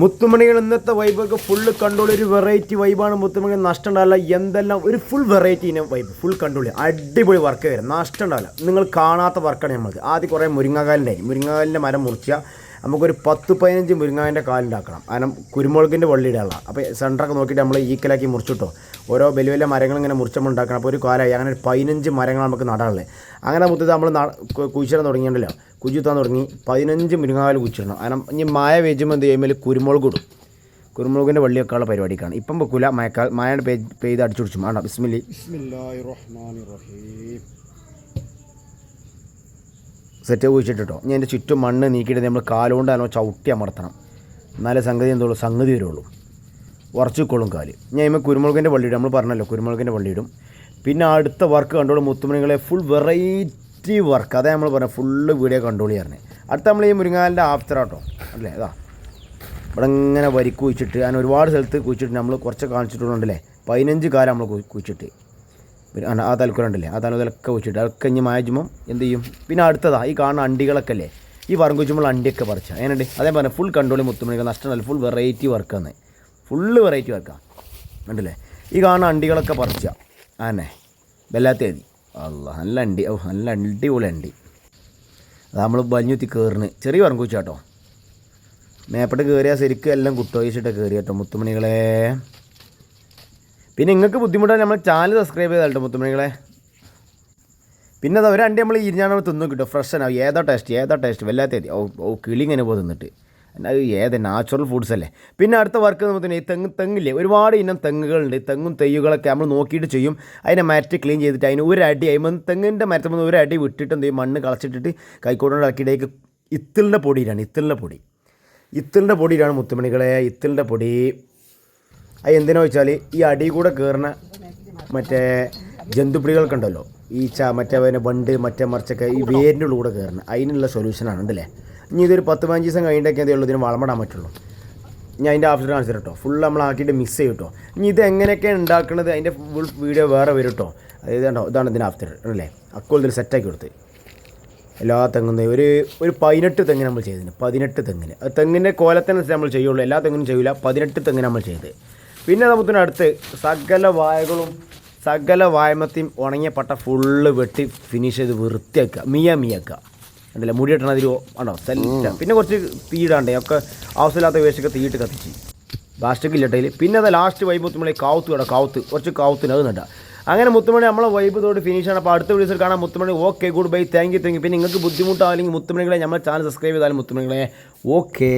മുത്തുമണികൾ ഇന്നത്തെ വൈബൊക്കെ ഫുള്ള് കണ്ടോളി ഒരു വെറൈറ്റി വൈബാണ് മുത്തുമണികൾ നഷ്ടം ഉണ്ടാവില്ല. എന്തെല്ലാം ഒരു ഫുൾ വെറൈറ്റി ഇനം വൈബ് ഫുൾ കണ്ടോളി അടിപൊളി വർക്ക് വരും. നഷ്ടം ഉണ്ടാവില്ല. നിങ്ങൾ കാണാത്ത വർക്കാണ് നമ്മൾക്ക്. ആദ്യം കുറേ മുരിങ്ങാകാലിന്റെ മുരിങ്ങാകാലിന്റെ മരം മുറിച്ച നമുക്കൊരു പത്ത് പതിനഞ്ച് മുരിങ്ങാവിന്റെ കാലുണ്ടാക്കണം. കാരണം കുരുമുളകിന്റെ വള്ളിയിടാനുള്ള. അപ്പോൾ സെന്ററൊക്കെ നോക്കിയിട്ട് നമ്മൾ ഈക്കലാക്കി മുറിച്ചിട്ടോ. ഓരോ വലിയ വലിയ മരങ്ങൾ ഇങ്ങനെ മുറിച്ചപ്പോൾ ഉണ്ടാക്കണം. അപ്പോൾ ഒരു കാലമായി അങ്ങനെ ഒരു പതിനഞ്ച് മരങ്ങൾ നമുക്ക് നടാനുള്ളത്. അങ്ങനെ മുത്തത് നമ്മൾ കുഴിച്ചിടാൻ തുടങ്ങിയിട്ടുണ്ടല്ലോ കുഴിച്ചുത്താൻ തുടങ്ങി. പതിനഞ്ച് മുരിങ്ങാവിൽ കുഴിച്ചിടണം. കാരണം ഇനി മായ വേജുമ്പോൾ എന്ത് ചെയ്യുമ്പോൾ കുരുമുളക് ഇടും. കുരുമുളകിന്റെ വള്ളിയൊക്കെ ഉള്ള പരിപാടിക്കാണ്. ഇപ്പം വെക്കൂല. മയക്കാൽ മായയുടെ പെയ്ത് അടിച്ചു പിടിച്ചു. ആണോ ബിസ്മില്ലി. സെറ്റ് കുഴിച്ചിട്ടോ ഇനി അതിന്റെ ചുറ്റും മണ്ണ് നീക്കിയിട്ട് നമ്മൾ കാലുകൊണ്ട് അതിനോ ചവിട്ടി അമർത്തണം. എന്നാലേ സംഗതി എന്തുള്ളൂ? സംഗതി വരുള്ളൂ. ഉറച്ചിക്കോളും കാൽ. ഞാൻ ഇമ്മ കുരുമുളകിന്റെ വള്ളിയിടും നമ്മൾ പറഞ്ഞല്ലോ കുരുമുളകിന്റെ വള്ളിയിടും പിന്നെ അടുത്ത വർക്ക് കണ്ടോളൂ മുത്തുമണികളെ. ഫുൾ വെറൈറ്റി വർക്ക് അതാണ് നമ്മൾ പറഞ്ഞത് ഫുള്ള് വീഡിയോ കണ്ടോളിയായിരുന്നു അടുത്ത നമ്മൾ ഈ മുരിങ്ങാലിന്റെ ആഫ്റ്റർ ആട്ടോ. അല്ലേ? അതാ ഇവിടെ ഇങ്ങനെ വരി കുഴിച്ചിട്ട് അങ്ങനെ ഒരുപാട് സ്ഥലത്ത് കുഴിച്ചിട്ട് നമ്മൾ കുറച്ച് കാണിച്ചിട്ടുണ്ടല്ലേ പതിനഞ്ച് കാലം നമ്മൾ കുഴിച്ചിട്ട്. പിന്നെ ആ- തലക്കുരണ്ടല്ലേ ആ തലത്തിലൊക്കെ വെച്ചിട്ട് അതൊക്കെ ഇനി മായച്ചുമ്പം എന്ത് ചെയ്യും? പിന്നെ അടുത്തതാ ഈ കാണുന്ന അണ്ടികളൊക്കെ അല്ലേ ഈ പറമ്പ് കുഴിച്ചുമ്പോൾ അണ്ടിയൊക്കെ പറിച്ച. അതിനുണ്ട് അതേ പറഞ്ഞ ഫുൾ കണ്ടോളി മുത്തുമണികൾ നഷ്ടമല്ല ഫുൾ വെറൈറ്റി വർക്കാണ് ഫുള്ള് വെറൈറ്റി വർക്കാണ് ഉണ്ടല്ലേ ഈ കാണുന്ന അണ്ടികളൊക്കെ പറിച്ച. ആന്നെ വല്ലാത്തേതി അല്ല നല്ല അണ്ടി. ഓ നല്ല അടിപൊളി അണ്ടി. അത് നമ്മൾ വലിഞ്ഞുത്തി കയറുന്നു ചെറിയ പറമ്പ് കുഴിച്ചാട്ടോ മേപ്പട്ട് കയറിയാൽ ശരിക്കും എല്ലാം കുട്ടോയിച്ചിട്ട് കയറി കേട്ടോ മുത്തുമണികളെ. പിന്നെ നിങ്ങൾക്ക് ബുദ്ധിമുട്ടാണ് നമ്മൾ ചാനൽ സബ്സ്ക്രൈബ് കേട്ടോ മുത്തുമണികളെ? പിന്നെ അത് ഒരണ്ടി നമ്മൾ ഇരിഞ്ഞാണ് തിന്നു കിട്ടും. ഫ്രഷ് ആണ്. ഏതാ ടേസ്റ്റ് ഏതാ ടേസ്റ്റ് വല്ലാത്ത ഓ ഓ കിളി ഇങ്ങനെ പോകും തിന്നിട്ട്. അത് ഏത് നാച്ചുറൽ ഫുഡ്സ് അല്ലേ? പിന്നെ അടുത്ത വർക്ക് നമുക്ക് ഈ തെങ്ങ് തെങ്ങില്ലേ? ഒരുപാട് ഇനം തെങ്ങുകളുണ്ട്. തെങ്ങും തെയ്യുകളൊക്കെ നമ്മൾ നോക്കിയിട്ട് ചെയ്യും. അതിനെ മരറ്റ് ക്ലീൻ ചെയ്തിട്ട് അതിന് ഒരു അടി അതിന് തെങ്ങിന്റെ മരത്തിൽ ഒരു അടി വിട്ടിട്ട് എന്ത് ചെയ്യും? മണ്ണ് കളച്ചിട്ടിട്ട് കൈക്കോട്ടുകൊണ്ട് ഇളക്കിയിടേക്ക് ഇത്തിലിന്റെ പൊടിയിലാണ്. ഇത്തിലിന്റെ പൊടി. ഇത്തിലിന്റെ പൊടിയിലാണ് മുത്തുമണികളെ. ഇത്തിലിന്റെ പൊടി അത് എന്തിനാ വെച്ചാൽ ഈ അടി കൂടെ കയറുന്ന മറ്റേ ജന്തുപ്പിടികൾക്കുണ്ടല്ലോ. ഈ ച മറ്റേ പിന്നെ വണ്ട് മറ്റേ മറിച്ചൊക്കെ ഈ വേരിന്റെ ഉള്ളിൽ കൂടെ കയറുന്ന അതിനുള്ള സൊല്യൂഷനാണ് ഉണ്ടല്ലേ ഇനി ഇതൊരു പത്ത് പതിനഞ്ച് ദിവസം കഴിഞ്ഞിട്ടൊക്കെ എന്തേ ഉള്ളൂ ഇതിന് വളമിടാൻ പറ്റുള്ളൂ. ഞാൻ അതിന്റെ ആഫ്റ്റർ കാണിച്ചു കേട്ടോ ഫുൾ നമ്മൾ ആക്കിയിട്ട് മിക്സ് ചെയ്യും കേട്ടോ ഇനി ഇത് എങ്ങനെയൊക്കെയാണ് ഉണ്ടാക്കുന്നത് അതിന്റെ ഫുൾ വീഡിയോ വേറെ വരും കേട്ടോ അതായത് കണ്ടോ ഇതാണ് ഇതിന്റെ ആഫ്റ്റർ അല്ലേ അക്കോൾ ഇതിൽ സെറ്റാക്കി കൊടുത്ത്. എല്ലാ തെങ്ങും ഒരു ഒരു പതിനെട്ട് തെങ്ങ് നമ്മൾ ചെയ്തിന്. പതിനെട്ട് തെങ്ങിന്. തെങ്ങിന്റെ കോലത്തിനനുസരിച്ച് നമ്മൾ ചെയ്യുള്ളൂ. എല്ലാ തെങ്ങിനും ചെയ്യില്ല പതിനെട്ട് തെങ്ങിന് നമ്മൾ ചെയ്ത്. പിന്നെ നമുക്ക് അടുത്ത് സകല വായകളും സകല വായ്മത്തെയും ഉണങ്ങിയ പട്ട ഫുള്ള് വെട്ടി ഫിനിഷ് ചെയ്ത് വൃത്തിയാക്കുക. മിയ മിയാക്കുക. അതല്ല? മുടി ഇട്ടണ അതിൽ ആണോ? സെല്ല പിന്നെ കുറച്ച് തീയിടാണ്ടേ ഒക്കെ ആവശ്യമില്ലാത്ത വേസ്റ്റൊക്കെ തീയിട്ട് കത്തിച്ച്. ലാസ്റ്റൊക്കെ ഇല്ലട്ടയിൽ പിന്നെ അത് ലാസ്റ്റ് വൈബ് മുത്തുമണി കാവുത്ത് വേണം കാവുത്ത്. കുറച്ച് കാവുത്തിന് അത് നട്ട അങ്ങനെ മുത്തുമണി നമ്മളെ വൈബ് തോട് ഫിനിഷാണ് അപ്പോൾ അടുത്ത വീഡിയോസിൽ കാണാൻ മുത്തുമണി okay good bye thank you thank you പിന്നെ നിങ്ങൾക്ക് ബുദ്ധിമുട്ടാവില്ലെങ്കിൽ മുത്തുമണികളെ നമ്മൾ ചാനൽ സബ്സ്ക്രൈബ് ചെയ്താലും മുത്തുമണികളെ. ഓക്കെ